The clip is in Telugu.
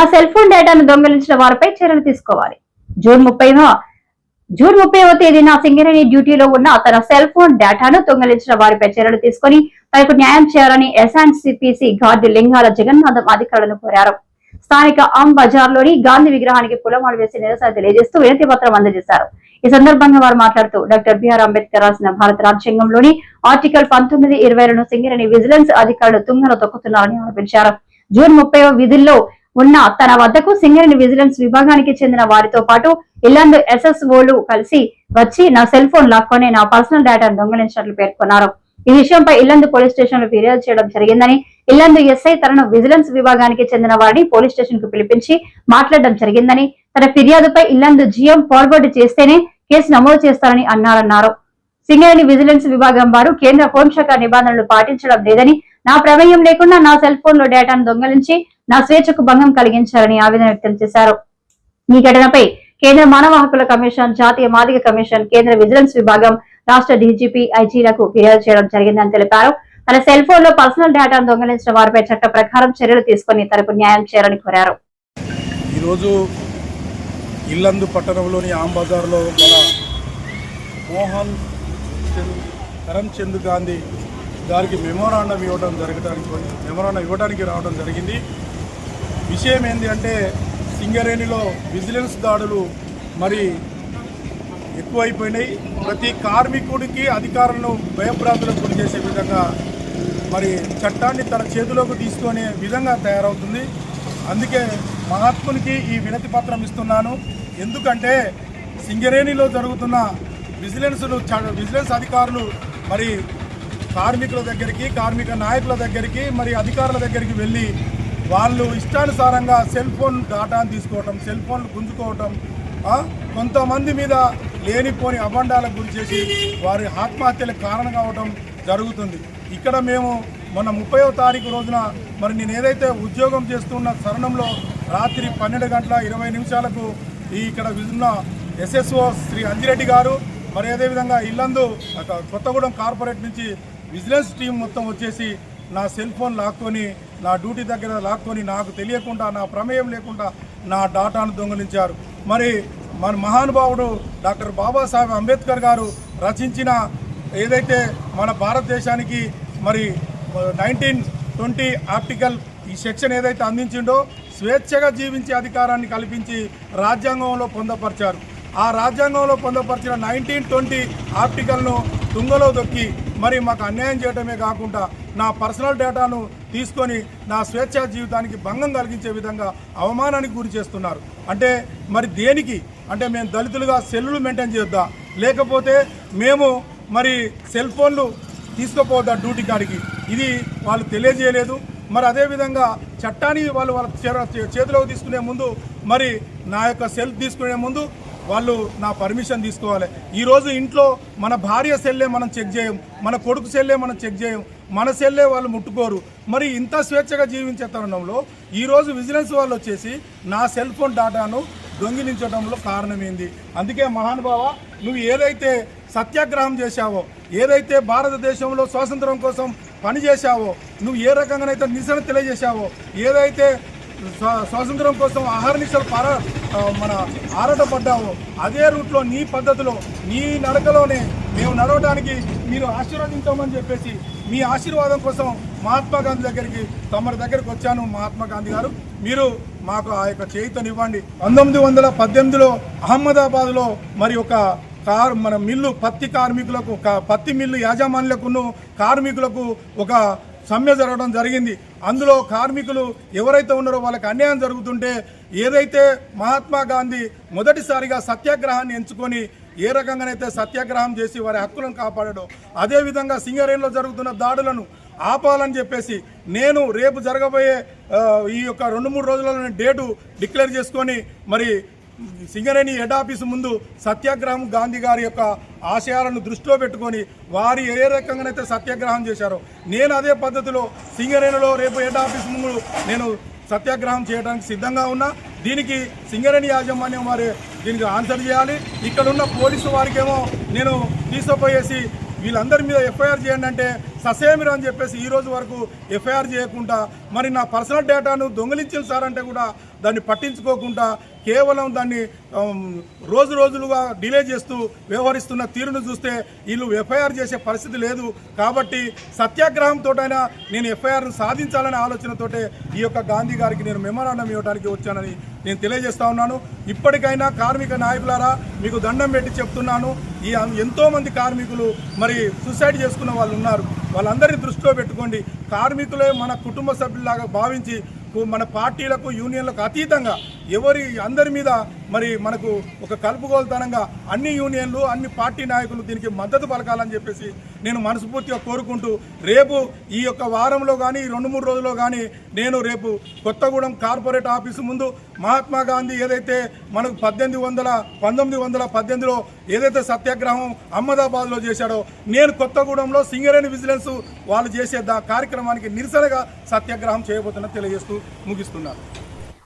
నా సెల్ ఫోన్ డేటాను దొంగిలించిన వారిపై చర్యలు తీసుకోవాలి. జూన్ ముప్పైవ జూన్ ముప్పైవ తేదీన సింగరేణి డ్యూటీలో ఉన్న తన సెల్ ఫోన్ డేటాను దొంగిలించిన వారిపై చర్యలు తీసుకుని తనకు న్యాయం చేయాలని ఎస్ఎన్సిపిసి గార్డు లింగాల జగన్నాథం అధికారులను కోరారు. స్థానిక ఆమ్ బజార్లోని గాంధీ విగ్రహానికి పులమాలు వేసి నిరసన తెలియజేస్తూ వినతి పత్రం అందజేశారు. ఈ సందర్భంగా వారు మాట్లాడుతూ డాక్టర్ బిఆర్ అంబేద్కర్ రాసిన భారత రాజ్యాంగంలోని ఆర్టికల్ పంతొమ్మిది ఇరవైలను సింగరేణి విజిలెన్స్ అధికారులు తుంగలో తొక్కుతున్నారని ఆరోపించారు. జూన్ ముప్పై విధుల్లో ఉన్న తన వద్దకు సింగరేణి విజిలెన్స్ విభాగానికి చెందిన వారితో పాటు ఇల్లందు ఎస్ఎస్ఓలు కలిసి వచ్చి నా సెల్ ఫోన్ లాక్కొని నా పర్సనల్ డేటాను దొంగిలించినట్లు పేర్కొన్నారు. ఈ విషయంపై ఇల్లందు పోలీస్ స్టేషన్లో ఫిర్యాదు చేయడం జరిగిందని ఇల్లందు ఎస్ఐ తనను విజిలెన్స్ విభాగానికి చెందిన వారిని పోలీస్ స్టేషన్కు పిలిపించి మాట్లాడడం జరిగిందని తన ఫిర్యాదుపై ఇల్లందు జిఎం ఫార్వర్డ్ చేస్తేనే కేసు నమోదు చేస్తారని అన్నారన్నారు. సింగరేణి విజిలెన్స్ విభాగం వారు కేంద్ర హోంశాఖ నిబంధనలు పాటించడం లేదని నా ప్రమేయం లేకుండా నా సెల్ ఫోన్లో డేటాను దొంగలించి నా స్వేచ్ఛకు భంగం కలిగించారని ఆవేదన వ్యక్తం చేశారు. ఈ ఘటనపై కేంద్ర మానవ హక్కుల కమిషన్ జాతీయ మాదిక కమిషన్ కేంద్ర విజిలెన్స్ విభాగం రాష్ట్ర డీజీపీ ఐజీలకు ఫిర్యాదు చేయడం జరిగిందని తెలిపారు. తన సెల్ ఫోన్లో పర్సనల్ డేటాను దొంగలించిన వారిపై చట్ట ప్రకారం చర్యలు తీసుకుని తనకు న్యాయం చేయాలని కోరారు. ఈరోజు ఇల్లందు పట్టణంలోని ఆమ్ బజార్లో మోహన్ కరణ్ చంద్ గాంధీ దానికి మెమోరాండం ఇవ్వడం జరగడానికి మెమోరాండం ఇవ్వడానికి రావడం జరిగింది. విషయం ఏంటి అంటే సింగరేణిలో విజిలెన్స్ దాడులు మరి ఎక్కువైపోయినాయి. ప్రతి కార్మికుడికి అధికారులను భయభ్రాంతులకు గురి చేసే విధంగా మరి చట్టాన్ని తన చేతిలోకి తీసుకునే విధంగా తయారవుతుంది. అందుకే మహాత్మునికి ఈ వినతి పత్రం ఇస్తున్నాను. ఎందుకంటే సింగరేణిలో జరుగుతున్న విజిలెన్సులు చ- విజిలెన్స్ అధికారులు మరి కార్మికుల దగ్గరికి కార్మిక నాయకుల దగ్గరికి మరి అధికారుల దగ్గరికి వెళ్ళి వాళ్ళు ఇష్టానుసారంగా సెల్ ఫోన్ డాటాను తీసుకోవటం సెల్ ఫోన్లు గుంజుకోవటం కొంతమంది మీద లేనిపోని అబండాలకు గురి చేసి వారి ఆత్మహత్యలకు కారణం కావటం జరుగుతుంది. ఇక్కడ మేము మొన్న ముప్పైవ తారీఖు రోజున మరి నేను ఏదైతే ఉద్యోగం చేస్తున్న తరుణంలో రాత్రి పన్నెండు గంటల ఇరవై నిమిషాలకు ఈ ఇక్కడ ఉన్న ఎస్ఎస్ఓ శ్రీ అంజిరెడ్డి గారు మరి అదేవిధంగా ఇల్లందు కొత్తగూడెం కార్పొరేట్ నుంచి విజిలెన్స్ టీం మొత్తం వచ్చేసి నా సెల్ ఫోన్ లాక్కొని నా డ్యూటీ దగ్గర లాక్కొని నాకు తెలియకుండా నా ప్రమేయం లేకుండా నా డాటాను దొంగిలించారు. మరి మన మహానుభావుడు డాక్టర్ బాబాసాహెబ్ అంబేద్కర్ గారు రచించిన ఏదైతే మన భారతదేశానికి మరి నైన్టీన్ ట్వంటీ ఆర్టికల్ ఈ సెక్షన్ ఏదైతే అందించిండో స్వేచ్ఛగా జీవించే అధికారాన్ని కల్పించి రాజ్యాంగంలో పొందపరిచారు. ఆ రాజ్యాంగంలో పొందపరిచిన నైన్టీన్ ట్వంటీ ఆర్టికల్ను తుంగలో దొక్కి మరి మాకు అన్యాయం చేయడమే కాకుండా నా పర్సనల్ డేటాను తీసుకొని నా స్వేచ్ఛా జీవితానికి భంగం కలిగించే విధంగా అవమానానికి గురి చేస్తున్నారు. అంటే మరి దేనికి? అంటే మేము దళితులుగా సెల్లులు మెయింటైన్ చేద్దా? లేకపోతే మేము మరి సెల్ ఫోన్లు తీసుకుపోవద్దా డ్యూటీ కాడికి? ఇది వాళ్ళు తెలియజేయలేదు. మరి అదేవిధంగా చట్టాన్ని వాళ్ళు వాళ్ళ చే- చేతిలోకి తీసుకునే ముందు మరి నా యొక్క సెల్ఫ్ తీసుకునే ముందు వాళ్ళు నా పర్మిషన్ తీసుకోవాలి. ఈరోజు ఇంట్లో మన భార్య సెల్లే మనం చెక్ చేయం మన కొడుకు సెల్లే మనం చెక్ చేయం మన సెల్లే వాళ్ళు ముట్టుకోరు. మరి ఇంత స్వేచ్ఛగా జీవించే తరుణంలో ఈరోజు విజిలెన్స్ వాళ్ళు వచ్చేసి నా సెల్ ఫోన్ డాటాను దొంగిలించడంలో కారణమైంది? అందుకే మహానుభావ నువ్వు ఏదైతే సత్యాగ్రహం చేశావో ఏదైతే భారతదేశంలో స్వాతంత్రం కోసం పనిచేశావో నువ్వు ఏ రకంగానైతే నిరసన తెలియజేశావో ఏదైతే స్వా- స్వాతంత్రం కోసం ఆహారనిశలు పార ఆ, మన ఆరాటపడ్డావో అదే రూట్లో నీ పద్ధతిలో నీ నడకలోనే మేము నడవడానికి మీరు ఆశీర్వదించామని చెప్పేసి మీ ఆశీర్వాదం కోసం మహాత్మా గాంధీ దగ్గరికి తమరి దగ్గరికి వచ్చాను మహాత్మా గాంధీ గారు. మీరు మాకు ఆ యొక్క చేయితనివ్వండి పంతొమ్మిది వందల పద్దెనిమిదిలో అహ్మదాబాద్లో మరి ఒక కార్ మన మిల్లు పత్తి కార్మికులకు పత్తి మిల్లు యాజమాన్యులకును కార్మికులకు ఒక సమ్మె జరగడం జరిగింది. అందులో కార్మికులు ఎవరైతే ఉన్నారో వాళ్ళకి అన్యాయం జరుగుతుంటే ఏదైతే మహాత్మా గాంధీ మొదటిసారిగా సత్యాగ్రహాన్ని ఎంచుకొని ఏ రకంగానైతే సత్యాగ్రహం చేసి వారి హక్కులను కాపాడాడో అదేవిధంగా సింగరేణిలో జరుగుతున్న దాడులను ఆపాలని చెప్పేసి నేను రేపు జరగబోయే ఈ యొక్క రెండు మూడు రోజులలో డేటు డిక్లేర్ చేసుకొని మరి సింగరేణి హెడ్ ఆఫీసు ముందు సత్యాగ్రహం గాంధీ గారి యొక్క ఆశయాలను దృష్టిలో పెట్టుకొని వారు ఏ రకంగానైతే సత్యాగ్రహం చేశారో నేను అదే పద్ధతిలో సింగరేణిలో రేపు హెడ్ ఆఫీస్ ముందు నేను సత్యాగ్రహం చేయడానికి సిద్ధంగా ఉన్నా. దీనికి సింగరేణి యాజమాన్యం వారి దీనికి ఆన్సర్ చేయాలి. ఇక్కడ ఉన్న పోలీసు వారికేమో నేను తీసుకుపోయేసి వీళ్ళందరి మీద ఎఫ్ఐఆర్ చేయండి అంటే ససేమిరా అని చెప్పేసి ఈ రోజు వరకు ఎఫ్ఐఆర్ చేయకుండా మరి నా పర్సనల్ డేటాను దొంగిలించిన సార్ అంటే కూడా దాన్ని పట్టించుకోకుండా కేవలం దాన్ని రోజు రోజులుగా డిలే చేస్తూ వ్యవహరిస్తున్న తీరును చూస్తే వీళ్ళు ఎఫ్ఐఆర్ చేసే పరిస్థితి లేదు. కాబట్టి సత్యాగ్రహంతోటైనా నేను ఎఫ్ఐఆర్ను సాధించాలనే ఆలోచనతోటే ఈ యొక్క గాంధీ గారికి నేను మెమరాండం ఇవ్వడానికి వచ్చానని నేను తెలియజేస్తా ఉన్నాను. ఇప్పటికైనా కార్మిక నాయకులారా మీకు దండం పెట్టి చెప్తున్నాను. ఈ ఎంతోమంది కార్మికులు మరి సూసైడ్ చేసుకున్న వాళ్ళు ఉన్నారు. వాళ్ళందరినీ దృష్టిలో పెట్టుకోండి. కార్మికులే మన కుటుంబ సభ్యులాగా భావించి మన పార్టీలకు యూనియన్లకు అతీతంగా ఎవరి అందరి మీద మరి మనకు ఒక కలుపుగోలుతనంగా అన్ని యూనియన్లు అన్ని పార్టీ నాయకులు దీనికి మద్దతు పలకాలని చెప్పేసి నేను మనస్ఫూర్తిగా కోరుకుంటూ రేపు ఈ యొక్క వారంలో కానీ రెండు మూడు రోజుల్లో కానీ నేను రేపు కొత్తగూడెం కార్పొరేట్ ఆఫీసు ముందు మహాత్మా గాంధీ ఏదైతే మనకు పద్దెనిమిది వందల పంతొమ్మిది వందల పద్దెనిమిదిలో ఏదైతే సత్యాగ్రహం అహ్మదాబాద్లో చేశాడో నేను కొత్తగూడెంలో సింగరేణి విజిలెన్స్ వాళ్ళు చేసే దా కార్యక్రమానికి నిరసనగా సత్యాగ్రహం చేయబోతున్నా తెలియజేస్తూ ముగిస్తున్నాను.